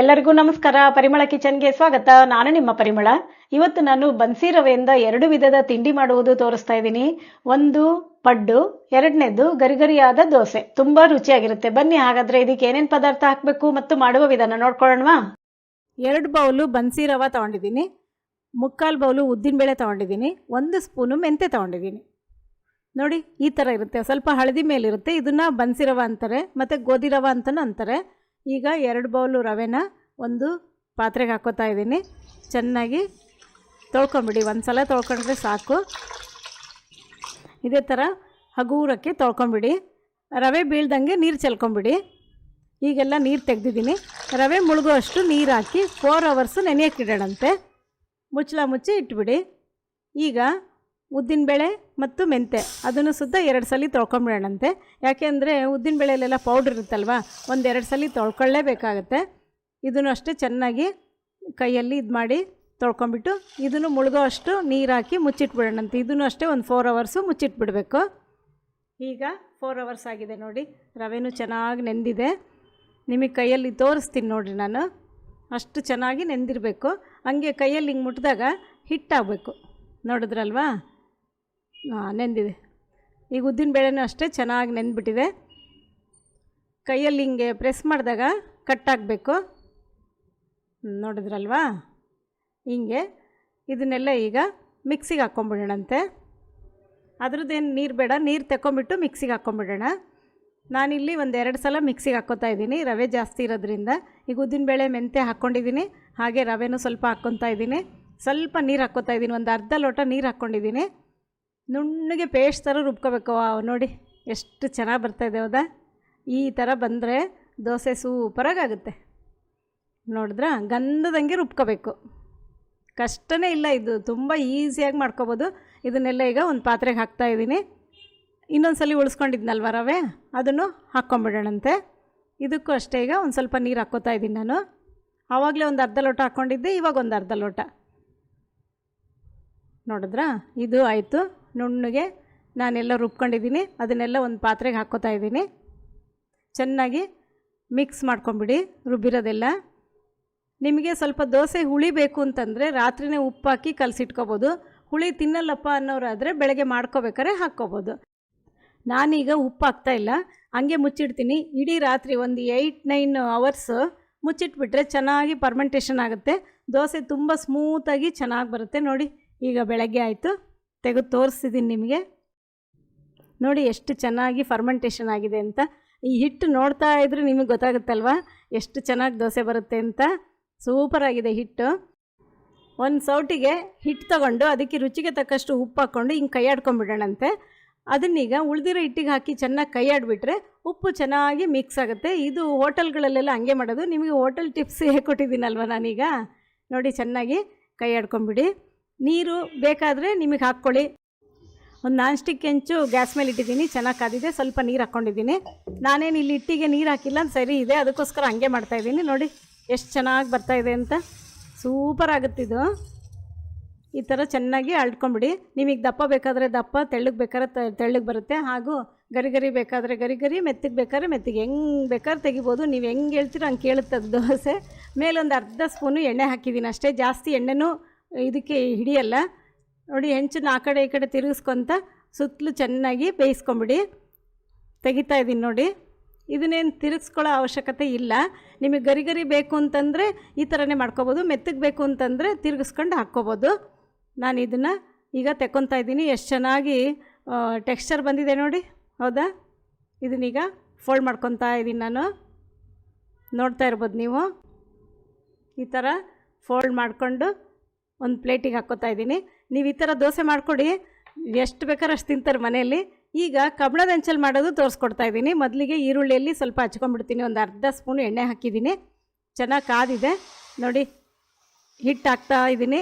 ಎಲ್ಲರಿಗೂ ನಮಸ್ಕಾರ. ಪರಿಮಳ ಕಿಚನ್ಗೆ ಸ್ವಾಗತ. ನಾನು ನಿಮ್ಮ ಪರಿಮಳ. ಇವತ್ತು ನಾನು ಬನ್ಸಿ ರವೆಯಿಂದ ಎರಡು ವಿಧದ ತಿಂಡಿ ಮಾಡುವುದು ತೋರಿಸ್ತಾ ಇದ್ದೀನಿ. ಒಂದು ಪಡ್ಡು, ಎರಡನೇದು ಗರಿಗರಿಯಾದ ದೋಸೆ. ತುಂಬಾ ರುಚಿಯಾಗಿರುತ್ತೆ. ಬನ್ನಿ, ಹಾಗಾದ್ರೆ ಇದಕ್ಕೆ ಏನೇನು ಪದಾರ್ಥ ಹಾಕಬೇಕು ಮತ್ತು ಮಾಡುವ ವಿಧಾನ ನೋಡ್ಕೊಳ್ಳೋಣವಾ? ಎರಡು ಬೌಲು ಬನ್ಸಿ ರವೆ ತೊಗೊಂಡಿದ್ದೀನಿ. ಮುಕ್ಕಾಲು ಬೌಲು ಉದ್ದಿನಬೇಳೆ ತಗೊಂಡಿದ್ದೀನಿ. ಒಂದು ಸ್ಪೂನು ಮೆಂತೆ ತಗೊಂಡಿದ್ದೀನಿ. ನೋಡಿ, ಈ ಥರ ಇರುತ್ತೆ. ಸ್ವಲ್ಪ ಹಳದಿ ಮೇಲಿರುತ್ತೆ. ಇದನ್ನು ಬನ್ಸಿ ರವೆ ಅಂತಾರೆ, ಮತ್ತು ಗೋಧಿ ರವೆ ಅಂತಲೂ ಅಂತಾರೆ. ಈಗ ಎರಡು ಬೌಲು ರವೆನ ಒಂದು ಪಾತ್ರೆಗೆ ಹಾಕೋತಾ ಇದ್ದೀನಿ. ಚೆನ್ನಾಗಿ ತೊಳ್ಕೊಂಬಿಡಿ. ಒಂದು ಸಲ ತೊಳ್ಕೊಂಡ್ರೆ ಸಾಕು. ಇದೇ ಥರ ಹಗೂರಕ್ಕೆ ತೊಳ್ಕೊಂಬಿಡಿ. ರವೆ ಬೀಳ್ದಂಗೆ ನೀರು ಚೆಲ್ಕೊಂಬಿಡಿ. ಈಗೆಲ್ಲ ನೀರು ತೆಗೆದಿದ್ದೀನಿ. ರವೆ ಮುಳುಗೋ ಅಷ್ಟು ನೀರು ಹಾಕಿ ಫೋರ್ ಅವರ್ಸು ನೆನೆಯೋಕ್ಕಿಡೋಣಂತೆ. ಮುಚ್ಚಳ ಮುಚ್ಚಿ ಇಟ್ಬಿಡಿ. ಈಗ ಉದ್ದಿನಬೇಳೆ ಮತ್ತು ಮೆಂತೆ ಅದನ್ನು ಸುದ್ದ ಎರಡು ಸಲ ತೊಳ್ಕೊಂಬಿಡೋಣಂತೆ. ಯಾಕೆಂದರೆ ಉದ್ದಿನಬೇಳೆಲೆಲ್ಲ ಪೌಡ್ರ್ ಇರುತ್ತಲ್ವ? ಒಂದೆರಡು ಸಲ ತೊಳ್ಕೊಳ್ಳೇಬೇಕಾಗತ್ತೆ. ಇದನ್ನು ಅಷ್ಟೇ ಚೆನ್ನಾಗಿ ಕೈಯಲ್ಲಿ ಇದು ಮಾಡಿ ತೊಳ್ಕೊಂಬಿಟ್ಟು ಇದನ್ನು ಮುಳುಗೋ ಅಷ್ಟು ನೀರು ಹಾಕಿ ಮುಚ್ಚಿಟ್ಬಿಡೋಣಂತೆ. ಇದನ್ನು ಅಷ್ಟೇ ಒಂದು ಫೋರ್ ಅವರ್ಸು ಮುಚ್ಚಿಟ್ಬಿಡಬೇಕು. ಈಗ ಫೋರ್ ಅವರ್ಸ್ ಆಗಿದೆ ನೋಡಿ. ರವೆನೂ ಚೆನ್ನಾಗಿ ನೆಂದಿದೆ. ನಿಮಗೆ ಕೈಯಲ್ಲಿ ತೋರಿಸ್ತೀನಿ ನೋಡಿರಿ ನಾನು. ಅಷ್ಟು ಚೆನ್ನಾಗಿ ನೆಂದಿರಬೇಕು. ಹಂಗೆ ಕೈಯಲ್ಲಿ ಹಿಂಗೆ ಮುಟ್ಟಿದಾಗ ಹಿಟ್ಟಾಗಬೇಕು ನೋಡಿದ್ರಲ್ವಾ? ನೆಂದಿದೆ ಈಗ ಉದ್ದಿನ ಬೇಳೆನೂ ಅಷ್ಟೇ ಚೆನ್ನಾಗಿ ನೆಂದ್ಬಿಟ್ಟಿದೆ ಕೈಯಲ್ಲಿ ಹಿಂಗೆ ಪ್ರೆಸ್ ಮಾಡಿದಾಗ ಕಟ್ಟಾಗಬೇಕು ನೋಡಿದ್ರಲ್ವಾ? ಹಿಂಗೆ ಇದನ್ನೆಲ್ಲ ಈಗ ಮಿಕ್ಸಿಗೆ ಹಾಕ್ಕೊಂಬಿಡೋಣಂತೆ. ಅದ್ರದ್ದೇನು ನೀರು ಬೇಡ, ನೀರು ತಗೊಂಬಿಟ್ಟು ಮಿಕ್ಸಿಗೆ ಹಾಕ್ಕೊಂಬಿಡೋಣ. ನಾನಿಲ್ಲಿ ಒಂದು ಎರಡು ಸಲ ಮಿಕ್ಸಿಗೆ ಹಾಕ್ಕೊತಾ ಇದ್ದೀನಿ, ರವೆ ಜಾಸ್ತಿ ಇರೋದ್ರಿಂದ. ಈಗ ಉದ್ದಿನಬೇಳೆ ಮೆಂತೆ ಹಾಕ್ಕೊಂಡಿದ್ದೀನಿ, ಹಾಗೆ ರವೆನೂ ಸ್ವಲ್ಪ ಹಾಕ್ಕೊತಾ ಇದ್ದೀನಿ. ಸ್ವಲ್ಪ ನೀರು ಹಾಕ್ಕೊತಾ ಇದ್ದೀನಿ, ಒಂದು ಅರ್ಧ ಲೋಟ ನೀರು ಹಾಕ್ಕೊಂಡಿದ್ದೀನಿ. ನುಣ್ಣಗೆ ಪೇಸ್ಟ್ ಥರ ರುಬ್ಕೋಬೇಕು. ನೋಡಿ, ಎಷ್ಟು ಚೆನ್ನಾಗಿ ಬರ್ತಾಯಿದೆ ಹೌದಾ? ಈ ಥರ ಬಂದರೆ ದೋಸೆ ಸೂಪರಾಗುತ್ತೆ ನೋಡಿದ್ರಾ? ಗಂಧದಂಗೆ ರುಬ್ಕೋಬೇಕು. ಕಷ್ಟನೇ ಇಲ್ಲ ಇದು, ತುಂಬ ಈಸಿಯಾಗಿ ಮಾಡ್ಕೊಬೋದು. ಇದನ್ನೆಲ್ಲ ಈಗ ಒಂದು ಪಾತ್ರೆಗೆ ಹಾಕ್ತಾಯಿದ್ದೀನಿ ಇನ್ನೊಂದು ಸಲ ಉಳಿಸ್ಕೊಂಡಿದ್ನಲ್ವ ರವೆ? ಅದನ್ನು ಹಾಕ್ಕೊಂಬಿಡೋಣಂತೆ. ಇದಕ್ಕೂ ಅಷ್ಟೇ ಈಗ ಒಂದು ಸ್ವಲ್ಪ ನೀರು ಹಾಕ್ಕೋತಾ ಇದ್ದೀನಿ ನಾನು. ಆವಾಗಲೇ ಒಂದು ಅರ್ಧ ಲೋಟ ಹಾಕ್ಕೊಂಡಿದ್ದೆ, ಇವಾಗ ಒಂದು ಅರ್ಧ ಲೋಟ. ನೋಡಿದ್ರಾ? ಇದು ಆಯಿತು. ನುಣ್ಣಗೆ ನಾನೆಲ್ಲ ರುಬ್ಕೊಂಡಿದ್ದೀನಿ. ಅದನ್ನೆಲ್ಲ ಒಂದು ಪಾತ್ರೆಗೆ ಹಾಕ್ಕೋತಾ ಇದ್ದೀನಿ. ಚೆನ್ನಾಗಿ ಮಿಕ್ಸ್ ಮಾಡ್ಕೊಂಬಿಡಿ, ರುಬ್ಬಿರೋದೆಲ್ಲ. ನಿಮಗೆ ಸ್ವಲ್ಪ ದೋಸೆ ಹುಳಿ ಬೇಕು ಅಂತಂದರೆ ರಾತ್ರಿನೇ ಉಪ್ಪು ಹಾಕಿ ಕಲಸಿಟ್ಕೋಬೋದು. ಹುಳಿ ತಿನ್ನಲ್ಲಪ್ಪ ಅನ್ನೋರಾದರೆ ಬೆಳಗ್ಗೆ ಮಾಡ್ಕೋಬೇಕಾದ್ರೆ ಹಾಕ್ಕೋಬೋದು. ನಾನೀಗ ಉಪ್ಪು ಹಾಕ್ತಾಯಿಲ್ಲ ಹಂಗೆ ಮುಚ್ಚಿಡ್ತೀನಿ. ಇಡೀ ರಾತ್ರಿ ಒಂದು ಏಯ್ಟ್, ನೈನ್ ಅವರ್ಸು ಮುಚ್ಚಿಟ್ಬಿಟ್ರೆ ಚೆನ್ನಾಗಿ ಪರ್ಮೆಂಟೇಷನ್ ಆಗುತ್ತೆ. ದೋಸೆ ತುಂಬ ಸ್ಮೂತಾಗಿ ಚೆನ್ನಾಗಿ ಬರುತ್ತೆ. ನೋಡಿ, ಈಗ ಬೆಳಗ್ಗೆ ಆಯಿತು. ತೆಗೆದು ತೋರಿಸಿದ್ದೀನಿ ನಿಮಗೆ. ನೋಡಿ ಎಷ್ಟು ಚೆನ್ನಾಗಿ ಫರ್ಮೆಂಟೇಷನ್ ಆಗಿದೆ ಅಂತ. ಈ ಹಿಟ್ಟು ನೋಡ್ತಾ ಇದ್ರೆ ನಿಮಗೆ ಗೊತ್ತಾಗುತ್ತಲ್ವ? ಎಷ್ಟು ಚೆನ್ನಾಗಿ ದೋಸೆ ಬರುತ್ತೆ ಅಂತ. ಸೂಪರಾಗಿದೆ ಹಿಟ್ಟು. ಒಂದು ಸೌಟಿಗೆ ಹಿಟ್ಟು ತಗೊಂಡು ಅದಕ್ಕೆ ರುಚಿಗೆ ತಕ್ಕಷ್ಟು ಉಪ್ಪು ಹಾಕ್ಕೊಂಡು ಹಿಂಗೆ ಕೈ ಆಡ್ಕೊಂಬಿಡೋಣಂತೆ ಅದನ್ನೀಗ ಉಳಿದಿರೋ ಹಿಟ್ಟಿಗೆ ಹಾಕಿ ಚೆನ್ನಾಗಿ ಕೈ ಆಡಿಬಿಟ್ರೆ ಉಪ್ಪು ಚೆನ್ನಾಗಿ ಮಿಕ್ಸ್ ಆಗುತ್ತೆ. ಇದು ಹೋಟೆಲ್ಗಳಲ್ಲೆಲ್ಲ ಹಂಗೆ ಮಾಡೋದು. ನಿಮಗೆ ಹೋಟೆಲ್ ಟಿಪ್ಸ್ ಹೇಳ್ಕೊಟ್ಟಿದ್ದೀನಲ್ವ ನಾನೀಗ? ನೋಡಿ ಚೆನ್ನಾಗಿ ಕೈ ಆಡ್ಕೊಂಬಿಡಿ ನೀರು ಬೇಕಾದರೆ ನಿಮಗೆ ಹಾಕ್ಕೊಳ್ಳಿ. ಒಂದು ನಾನ್ ಸ್ಟಿಕ್ ಹೆಂಚು ಗ್ಯಾಸ್ ಮೇಲೆ ಇಟ್ಟಿದ್ದೀನಿ, ಚೆನ್ನಾಗಿ ಕಾದಿದೆ, ಸ್ವಲ್ಪ ನೀರು ಹಾಕ್ಕೊಂಡಿದ್ದೀನಿ. ನಾನೇನು ಇಲ್ಲಿ ಹಿಟ್ಟಿಗೆ ನೀರು ಹಾಕಿಲ್ಲ ಸರಿ ಇದೆ, ಅದಕ್ಕೋಸ್ಕರ ಹಂಗೆ ಮಾಡ್ತಾಯಿದ್ದೀನಿ ನೋಡಿ ಎಷ್ಟು ಚೆನ್ನಾಗಿ ಬರ್ತಾಯಿದೆ ಅಂತ. ಸೂಪರ್ ಆಗುತ್ತಿದ್ದು ಈ ಥರ ಚೆನ್ನಾಗಿ ಅಳ್ಕೊಂಬಿಡಿ. ನಿಮಗೆ ದಪ್ಪ ಬೇಕಾದರೆ ದಪ್ಪ, ತೆಳ್ಳಗೆ ಬೇಕಾದ್ರೆ ತೆಳ್ಳಗೆ ಬರುತ್ತೆ, ಹಾಗೂ ಗರಿ ಗರಿ ಬೇಕಾದರೆ ಗರಿ ಗರಿ, ಮೆತ್ತಿಗೆ ಬೇಕಾದ್ರೆ ಮೆತ್ತಿಗೆ. ಹೆಂಗೆ ಬೇಕಾದ್ರೆ ತೆಗಿಬೋದು, ನೀವು ಹೆಂಗೆ ಹೇಳ್ತೀರೋ ಹಂಗೆ ಕೇಳುತ್ತೆ ಅದು ದೋಸೆ. ಮೇಲೊಂದು ಅರ್ಧ ಸ್ಪೂನು ಎಣ್ಣೆ ಹಾಕಿದ್ದೀನಿ ಅಷ್ಟೇ. ಜಾಸ್ತಿ ಎಣ್ಣೆನೂ ಇದಕ್ಕೆ ಹಿಡಿಯಲ್ಲ. ನೋಡಿ, ಹೆಂಚನ್ನು ಆ ಕಡೆ ಈ ಕಡೆ ತಿರುಗಿಸ್ಕೊತ ಸುತ್ತಲೂ ಚೆನ್ನಾಗಿ ಬೇಯಿಸ್ಕೊಂಬಿಡಿ. ತೆಗಿತಾ ಇದ್ದೀನಿ ನೋಡಿ. ಇದನ್ನೇನು ತಿರುಗಿಸ್ಕೊಳ್ಳೋ ಅವಶ್ಯಕತೆ ಇಲ್ಲ. ನಿಮಗೆ ಗರಿ ಗರಿ ಬೇಕು ಅಂತಂದರೆ ಈ ಥರನೇ ಮಾಡ್ಕೋಬೋದು. ಮೆತ್ತಗೆ ಬೇಕು ಅಂತಂದರೆ ತಿರುಗಿಸ್ಕೊಂಡು ಹಾಕ್ಕೋಬೋದು. ನಾನು ಇದನ್ನು ಈಗ ತೆಕ್ಕೊತಾ ಇದ್ದೀನಿ. ಎಷ್ಟು ಚೆನ್ನಾಗಿ ಟೆಕ್ಸ್ಚರ್ ಬಂದಿದೆ ನೋಡಿ. ಹೌದಾ? ಇದನ್ನೀಗ ಫೋಲ್ಡ್ ಮಾಡ್ಕೊತಾ ಇದ್ದೀನಿ ನಾನು. ನೋಡ್ತಾ ಇರ್ಬೋದು ನೀವು. ಈ ಥರ ಫೋಲ್ಡ್ ಮಾಡಿಕೊಂಡು ಒಂದು ಪ್ಲೇಟಿಗೆ ಹಾಕ್ಕೋತಾ ಇದ್ದೀನಿ. ನೀವು ಈ ಥರ ದೋಸೆ ಮಾಡಿಕೊಡಿ. ಎಷ್ಟು ಬೇಕಾದ್ರೆ ಅಷ್ಟು ತಿಂತಾರೆ ಮನೆಯಲ್ಲಿ. ಈಗ ಕಬಣದ ಹೆಂಚಲ್ಲಿ ಮಾಡೋದು ತೋರಿಸ್ಕೊಡ್ತಾ ಇದ್ದೀನಿ. ಮೊದಲಿಗೆ ಈರುಳ್ಳಿಯಲ್ಲಿ ಸ್ವಲ್ಪ ಹಚ್ಕೊಂಡ್ಬಿಡ್ತೀನಿ. ಒಂದು ಅರ್ಧ ಸ್ಪೂನು ಎಣ್ಣೆ ಹಾಕಿದ್ದೀನಿ. ಚೆನ್ನಾಗಿ ಕಾದಿದೆ. ನೋಡಿ ಹಿಟ್ಟು ಹಾಕ್ತಾ ಇದ್ದೀನಿ.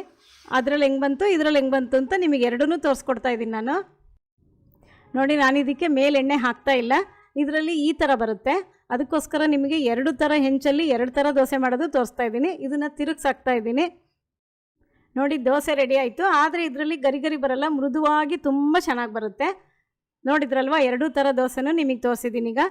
ಅದರಲ್ಲಿ ಹೆಂಗೆ ಬಂತು, ಇದರಲ್ಲಿ ಹೆಂಗೆ ಬಂತು ಅಂತ ನಿಮಗೆ ಎರಡೂ ತೋರಿಸ್ಕೊಡ್ತಾ ಇದ್ದೀನಿ ನಾನು. ನೋಡಿ, ನಾನು ಇದಕ್ಕೆ ಮೇಲೆ ಎಣ್ಣೆ ಹಾಕ್ತಾ ಇಲ್ಲ. ಇದರಲ್ಲಿ ಈ ಥರ ಬರುತ್ತೆ. ಅದಕ್ಕೋಸ್ಕರ ನಿಮಗೆ ಎರಡು ಥರ ಹೆಂಚಲ್ಲಿ ಎರಡು ಥರ ದೋಸೆ ಮಾಡೋದು ತೋರಿಸ್ತಾ ಇದ್ದೀನಿ. ಇದನ್ನು ತಿರುಗಿಸಾಕ್ತಾ ಇದ್ದೀನಿ. ನೋಡಿ ದೋಸೆ ರೆಡಿ ಆಯಿತು. ಆದರೆ ಇದರಲ್ಲಿ ಗರಿ ಗರಿ ಬರಲ್ಲ, ಮೃದುವಾಗಿ ತುಂಬ ಚೆನ್ನಾಗಿ ಬರುತ್ತೆ. ನೋಡಿದ್ರಲ್ವ, ಎರಡೂ ಥರ ದೋಸೆನೂ ನಿಮಗೆ ತೋರಿಸಿದ್ದೀನಿ ಈಗ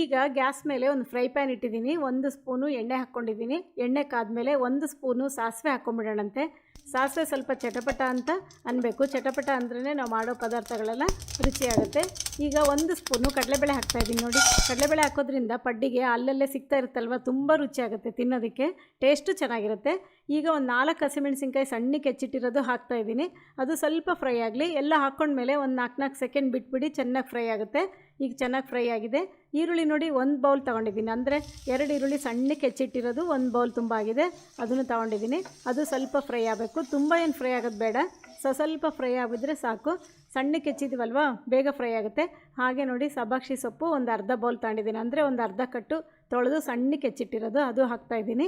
ಈಗ ಗ್ಯಾಸ್ ಮೇಲೆ ಒಂದು ಫ್ರೈ ಪ್ಯಾನ್ ಇಟ್ಟಿದ್ದೀನಿ. ಒಂದು ಸ್ಪೂನು ಎಣ್ಣೆ ಹಾಕ್ಕೊಂಡಿದ್ದೀನಿ. ಎಣ್ಣೆ ಕಾದ್ಮೇಲೆ ಒಂದು ಸ್ಪೂನು ಸಾಸಿವೆ ಹಾಕ್ಕೊಂಬಿಡೋಣಂತೆ. ಸಾಸಿವೆ ಸ್ವಲ್ಪ ಚಟಪಟ ಅಂತ ಅನ್ನಬೇಕು ಚಟಪಟ ಅಂದ್ರೇ ನಾವು ಮಾಡೋ ಪದಾರ್ಥಗಳೆಲ್ಲ ರುಚಿಯಾಗುತ್ತೆ. ಈಗ ಒಂದು ಸ್ಪೂನು ಕಡಲೆಬೇಳೆ ಹಾಕ್ತಾಯಿದ್ದೀನಿ ನೋಡಿ. ಕಡಲೆಬೇಳೆ ಹಾಕೋದ್ರಿಂದ ಪಡ್ಡಿಗೆ ಅಲ್ಲಲ್ಲೇ ಸಿಗ್ತಾ ಇರುತ್ತಲ್ವ? ತುಂಬ ರುಚಿಯಾಗುತ್ತೆ ತಿನ್ನೋದಕ್ಕೆ. ಟೇಸ್ಟು ಚೆನ್ನಾಗಿರುತ್ತೆ. ಈಗ ಒಂದು ನಾಲ್ಕು ಹಸಿಮೆಣಸಿನ್ಕಾಯಿ ಸಣ್ಣಕ್ಕೆ ಹೆಚ್ಚಿಟ್ಟಿರೋದು ಹಾಕ್ತಾಯಿದ್ದೀನಿ ಅದು ಸ್ವಲ್ಪ ಫ್ರೈ ಆಗಲಿ. ಎಲ್ಲ ಹಾಕ್ಕೊಂಡ್ಮೇಲೆ ಒಂದು ನಾಲ್ಕು ನಾಲ್ಕು ಸೆಕೆಂಡ್ ಬಿಟ್ಬಿಡಿ ಚೆನ್ನಾಗಿ ಫ್ರೈ ಆಗುತ್ತೆ. ಈಗ ಚೆನ್ನಾಗಿ ಫ್ರೈ ಆಗಿದೆ. ಈರುಳ್ಳಿ ನೋಡಿ ಒಂದು ಬೌಲ್ ತೊಗೊಂಡಿದ್ದೀನಿ. ಅಂದರೆ ಎರಡು ಈರುಳ್ಳಿ ಸಣ್ಣಕ್ಕೆ ಹೆಚ್ಚಿಟ್ಟಿರೋದು ಒಂದು ಬೌಲ್ ತುಂಬ ಆಗಿದೆ. ಅದನ್ನು ತೊಗೊಂಡಿದ್ದೀನಿ. ಅದು ಸ್ವಲ್ಪ ಫ್ರೈ ಆಗಬೇಕು. ತುಂಬ ಏನು ಫ್ರೈ ಆಗೋದು ಬೇಡ. ಸ ಸ್ವಲ್ಪ ಫ್ರೈ ಆಗಿದ್ರೆ ಸಾಕು. ಸಣ್ಣಕ್ಕೆ ಹೆಚ್ಚಿದ್ವಲ್ವ? ಬೇಗ ಫ್ರೈ ಆಗುತ್ತೆ. ಹಾಗೆ ನೋಡಿ ಸಬಾಕ್ಷಿ ಸೊಪ್ಪು ಒಂದು ಅರ್ಧ ಬೌಲ್ ತಗೊಂಡಿದ್ದೀನಿ. ಅಂದರೆ ಒಂದು ಅರ್ಧ ಕಟ್ಟು ತೊಳೆದು ಸಣ್ಣಕ್ಕೆ ಹೆಚ್ಚಿಟ್ಟಿರೋದು. ಅದು ಹಾಕ್ತಾಯಿದ್ದೀನಿ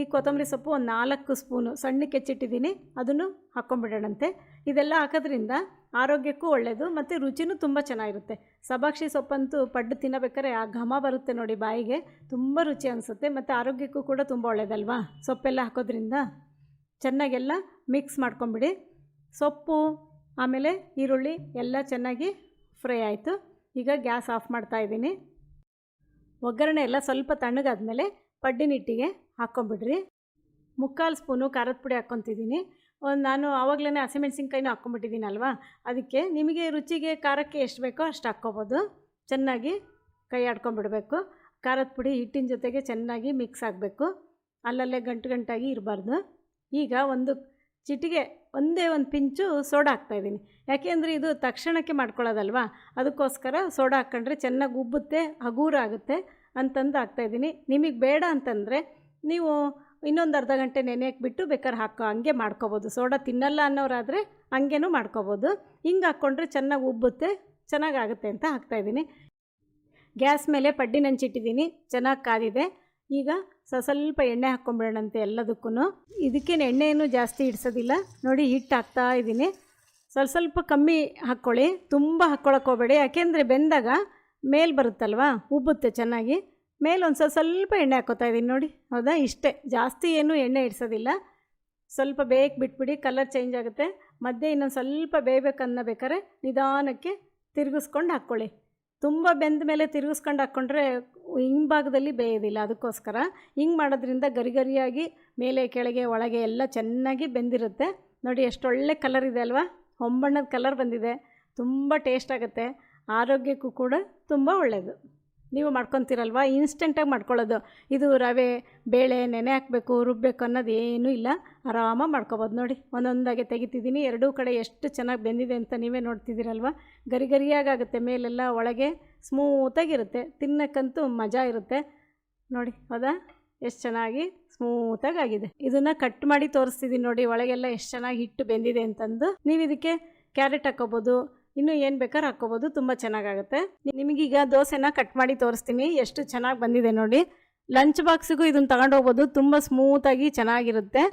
ಈ ಕೊತ್ತಂಬರಿ ಸೊಪ್ಪು ಒಂದು ನಾಲ್ಕು ಸ್ಪೂನು ಸಣ್ಣಕ್ಕೆ ಕೆಚ್ಚಿಟ್ಟಿದ್ದೀನಿ. ಅದನ್ನು ಹಾಕ್ಕೊಂಬಿಡೋಣಂತೆ ಇದೆಲ್ಲ ಹಾಕೋದ್ರಿಂದ ಆರೋಗ್ಯಕ್ಕೂ ಒಳ್ಳೆಯದು ಮತ್ತು ರುಚಿನೂ ತುಂಬ ಚೆನ್ನಾಗಿರುತ್ತೆ. ಸಬಾಕ್ಷಿ ಸೊಪ್ಪಂತೂ ಪಡ್ಡು ತಿನ್ನಬೇಕಾದ್ರೆ ಆ ಘಮ ಬರುತ್ತೆ ನೋಡಿ ಬಾಯಿಗೆ. ತುಂಬ ರುಚಿ ಅನಿಸುತ್ತೆ ಮತ್ತು ಆರೋಗ್ಯಕ್ಕೂ ಕೂಡ ತುಂಬ ಒಳ್ಳೆಯದಲ್ವಾ ಸೊಪ್ಪೆಲ್ಲ ಹಾಕೋದ್ರಿಂದ ಚೆನ್ನಾಗೆಲ್ಲ ಮಿಕ್ಸ್ ಮಾಡ್ಕೊಂಬಿಡಿ. ಸೊಪ್ಪು, ಆಮೇಲೆ ಈರುಳ್ಳಿ ಎಲ್ಲ ಚೆನ್ನಾಗಿ ಫ್ರೈ ಆಯಿತು. ಈಗ ಗ್ಯಾಸ್ ಆಫ್ ಮಾಡ್ತಾ ಇದ್ದೀನಿ. ಒಗ್ಗರಣೆ ಎಲ್ಲ ಸ್ವಲ್ಪ ತಣ್ಣಗಾದ್ಮೇಲೆ ಪಡ್ಡಿನಿಟ್ಟಿಗೆ ಹಾಕ್ಕೊಂಬಿಡ್ರಿ. ಮುಕ್ಕಾಲು ಸ್ಪೂನು ಖಾರದ ಪುಡಿ ಹಾಕ್ಕೊತಿದ್ದೀನಿ. ಒಂದು ನಾನು ಆವಾಗಲೇ ಹಸಿಮೆಣ್ಸಿನ್ಕಾಯಿನೂ ಹಾಕ್ಕೊಂಬಿಟ್ಟಿದ್ದೀನಲ್ವಾ? ಅದಕ್ಕೆ ನಿಮಗೆ ರುಚಿಗೆ ಖಾರಕ್ಕೆ ಎಷ್ಟು ಬೇಕೋ ಅಷ್ಟು ಹಾಕ್ಕೊಬೋದು. ಚೆನ್ನಾಗಿ ಕೈ ಆಡ್ಕೊಂಬಿಡಬೇಕು. ಖಾರದ ಪುಡಿ ಹಿಟ್ಟಿನ ಜೊತೆಗೆ ಚೆನ್ನಾಗಿ ಮಿಕ್ಸ್ ಆಗಬೇಕು. ಅಲ್ಲಲ್ಲೇ ಗಂಟು ಗಂಟಾಗಿ ಇರಬಾರ್ದು. ಈಗ ಒಂದು ಚಿಟಿಗೆ ಒಂದೇ ಒಂದು ಪಿಂಚು ಸೋಡಾ ಹಾಕ್ತಾಯಿದ್ದೀನಿ ಯಾಕೆಂದರೆ ಇದು ತಕ್ಷಣಕ್ಕೆ ಮಾಡ್ಕೊಳ್ಳೋದಲ್ವಾ? ಅದಕ್ಕೋಸ್ಕರ ಸೋಡಾ ಹಾಕ್ಕೊಂಡ್ರೆ ಚೆನ್ನಾಗಿ ಉಬ್ಬುತ್ತೆ ಹಗೂರ ಆಗುತ್ತೆ ಅಂತಂದು ಹಾಕ್ತಾಯಿದ್ದೀನಿ ನಿಮಗೆ ಬೇಡ ಅಂತಂದರೆ ನೀವು ಇನ್ನೊಂದು ಅರ್ಧ ಗಂಟೆ ನೆನೆಯಕ್ಕೆ ಬಿಟ್ಟು ಬೇಕಾದ್ರೆ ಹಾಕೋ, ಹಂಗೆ ಮಾಡ್ಕೊಬೋದು. ಸೋಡಾ ತಿನ್ನಲ್ಲ ಅನ್ನೋರಾದರೆ ಹಂಗೇನೂ ಮಾಡ್ಕೊಬೋದು. ಹಿಂಗೆ ಹಾಕ್ಕೊಂಡ್ರೆ ಚೆನ್ನಾಗಿ ಉಬ್ಬುತ್ತೆ, ಚೆನ್ನಾಗಾಗುತ್ತೆ ಅಂತ ಹಾಕ್ತಾಯಿದ್ದೀನಿ ಗ್ಯಾಸ್ ಮೇಲೆ ಪಡ್ಡಿ ನೆಂಚಿಟ್ಟಿದ್ದೀನಿ, ಚೆನ್ನಾಗಿ ಕಾದಿದೆ. ಈಗ ಸ, ಸ್ವಲ್ಪ ಎಣ್ಣೆ ಹಾಕ್ಕೊಂಬಿಡೋಣಂತೆ ಎಲ್ಲದಕ್ಕೂ ಇದಕ್ಕೇನು ಎಣ್ಣೆಯನ್ನು ಜಾಸ್ತಿ ಇಡ್ಸೋದಿಲ್ಲ. ನೋಡಿ ಹಿಟ್ಟು ಹಾಕ್ತಾ ಇದ್ದೀನಿ. ಸ್ವಲ್ಪ ಸ್ವಲ್ಪ ಕಮ್ಮಿ ಹಾಕ್ಕೊಳ್ಳಿ ತುಂಬ ಹಾಕ್ಕೊಳಕ್ಕೆ ಹೋಗಬೇಡಿ. ಯಾಕೆಂದರೆ ಬೆಂದಾಗ ಮೇಲೆ ಬರುತ್ತಲ್ವಾ, ಉಬ್ಬುತ್ತೆ ಚೆನ್ನಾಗಿ. ಮೇಲೆ ಒಂದು ಸ್ವಲ್ಪ ಸ್ವಲ್ಪ ಎಣ್ಣೆ ಹಾಕೋತಾ ಇದ್ದೀನಿ ನೋಡಿ. ಹೌದಾ? ಇಷ್ಟೇ. ಜಾಸ್ತಿ ಏನು ಎಣ್ಣೆ ಇಡ್ಸೋದಿಲ್ಲ. ಸ್ವಲ್ಪ ಬೇಯಕ್ಕೆ ಬಿಟ್ಬಿಡಿ ಕಲರ್ ಚೇಂಜ್ ಆಗುತ್ತೆ. ಮಧ್ಯೆ ಇನ್ನೊಂದು ಸ್ವಲ್ಪ ಬೇಯಬೇಕನ್ನ ಬೇಕಾದ್ರೆ ನಿಧಾನಕ್ಕೆ ತಿರುಗಿಸ್ಕೊಂಡು ಹಾಕ್ಕೊಳ್ಳಿ. ತುಂಬ ಬೆಂದ ಮೇಲೆ ತಿರುಗಿಸ್ಕೊಂಡು ಹಾಕ್ಕೊಂಡ್ರೆ ಹಿಂಭಾಗದಲ್ಲಿ ಬೇಯೋದಿಲ್ಲ ಅದಕ್ಕೋಸ್ಕರ. ಹಿಂಗೆ ಮಾಡೋದ್ರಿಂದ ಗರಿ ಗರಿಯಾಗಿ ಮೇಲೆ, ಕೆಳಗೆ, ಒಳಗೆ ಎಲ್ಲ ಚೆನ್ನಾಗಿ ಬೆಂದಿರುತ್ತೆ. ನೋಡಿ ಎಷ್ಟೊಳ್ಳೆ ಕಲರ್ ಇದೆ ಅಲ್ವಾ? ಹೊಂಬಣ್ಣದ ಕಲರ್ ಬಂದಿದೆ. ತುಂಬ ಟೇಸ್ಟ್ ಆಗುತ್ತೆ. ಆರೋಗ್ಯಕ್ಕೂ ಕೂಡ ತುಂಬ ಒಳ್ಳೆಯದು ನೀವು ಮಾಡ್ಕೊತೀರಲ್ವ? ಇನ್ಸ್ಟೆಂಟಾಗಿ ಮಾಡ್ಕೊಳ್ಳೋದು. ಇದು ರವೆ, ಬೇಳೆ, ನೆನೆ ಹಾಕಬೇಕು ರುಬ್ಬಬೇಕು ಅನ್ನೋದು ಏನೂ ಇಲ್ಲ. ಆರಾಮಾಗಿ ಮಾಡ್ಕೊಬೋದು ನೋಡಿ. ಒಂದೊಂದಾಗೆ ತೆಗಿತಿದ್ದೀನಿ. ಎರಡೂ ಕಡೆ ಎಷ್ಟು ಚೆನ್ನಾಗಿ ಬೆಂದಿದೆ ಅಂತ ನೀವೇ ನೋಡ್ತಿದ್ದೀರಲ್ವ? ಗರಿ ಗರಿಯಾಗುತ್ತೆ ಮೇಲೆಲ್ಲ ಒಳಗೆ ಸ್ಮೂತಾಗಿರುತ್ತೆ. ತಿನ್ನಕ್ಕಂತೂ ಮಜಾ ಇರುತ್ತೆ. ನೋಡಿ, ಹೌದಾ? ಎಷ್ಟು ಚೆನ್ನಾಗಿ ಸ್ಮೂತಾಗಿ ಆಗಿದೆ ಇದನ್ನು ಕಟ್ ಮಾಡಿ ತೋರಿಸ್ತಿದ್ದೀನಿ ನೋಡಿ. ಒಳಗೆಲ್ಲ ಎಷ್ಟು ಚೆನ್ನಾಗಿ ಹಿಟ್ಟು ಬೆಂದಿದೆ ಅಂತಂದು. ನೀವು ಇದಕ್ಕೆ ಕ್ಯಾರೆಟ್ ಹಾಕೋಬೋದು. ಇನ್ನೂ ಏನು ಬೇಕಾದ್ರೂ ಹಾಕ್ಕೋಬೋದು, ತುಂಬ ಚೆನ್ನಾಗಾಗುತ್ತೆ. ನಿಮಗೀಗ ದೋಸೆನ ಕಟ್ ಮಾಡಿ ತೋರಿಸ್ತೀನಿ, ಎಷ್ಟು ಚೆನ್ನಾಗಿ ಬಂದಿದೆ ನೋಡಿ. ಲಂಚ್ ಬಾಕ್ಸಿಗೂ ಇದನ್ನು ತಗೊಂಡು ಹೋಗ್ಬೋದು, ತುಂಬ ಸ್ಮೂತಾಗಿ ಚೆನ್ನಾಗಿರುತ್ತೆ.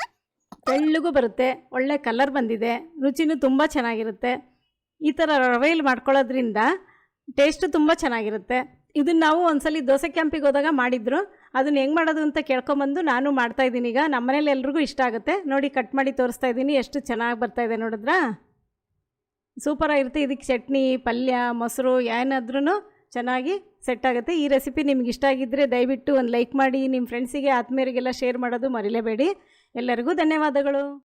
ತೆಳ್ಳಗೂ ಬರುತ್ತೆ, ಒಳ್ಳೆ ಕಲರ್ ಬಂದಿದೆ, ರುಚಿನೂ ತುಂಬ ಚೆನ್ನಾಗಿರುತ್ತೆ. ಈ ಥರ ರವೆಯಲ್ಲಿ ಮಾಡ್ಕೊಳ್ಳೋದ್ರಿಂದ ಟೇಸ್ಟು ತುಂಬ ಚೆನ್ನಾಗಿರುತ್ತೆ. ಇದನ್ನು ನಾವು ಒಂದ್ಸಲಿ ದೋಸೆ ಕ್ಯಾಂಪಿಗೆ ಹೋದಾಗ ಮಾಡಿದ್ರು ಅದನ್ನು ಹೆಂಗೆ ಮಾಡೋದು ಅಂತ ಕೇಳ್ಕೊಂಬಂದು ನಾನು ಮಾಡ್ತಾಯಿದ್ದೀನಿ ಈಗ ನಮ್ಮನೇಲಿ ಎಲ್ರಿಗೂ ಇಷ್ಟ ಆಗುತ್ತೆ. ನೋಡಿ, ಕಟ್ ಮಾಡಿ ತೋರಿಸ್ತಾ ಇದ್ದೀನಿ, ಎಷ್ಟು ಚೆನ್ನಾಗಿ ಬರ್ತಾಯಿದೆ ನೋಡಿದ್ರಾ? ಸೂಪರಾಗಿರುತ್ತೆ ಇದಕ್ಕೆ ಚಟ್ನಿ, ಪಲ್ಯ, ಮೊಸರು ಏನಾದ್ರೂ ಚೆನ್ನಾಗಿ ಸೆಟ್ ಆಗುತ್ತೆ. ಈ ರೆಸಿಪಿ ನಿಮ್ಗೆ ಇಷ್ಟ ಆಗಿದ್ದರೆ ದಯವಿಟ್ಟು ಒಂದು ಲೈಕ್ ಮಾಡಿ. ನಿಮ್ಮ ಫ್ರೆಂಡ್ಸಿಗೆ ಆತ್ಮೀಯರಿಗೆಲ್ಲ ಶೇರ್ ಮಾಡೋದು ಮರಿಲೇಬೇಡಿ. ಎಲ್ಲರಿಗೂ ಧನ್ಯವಾದಗಳು.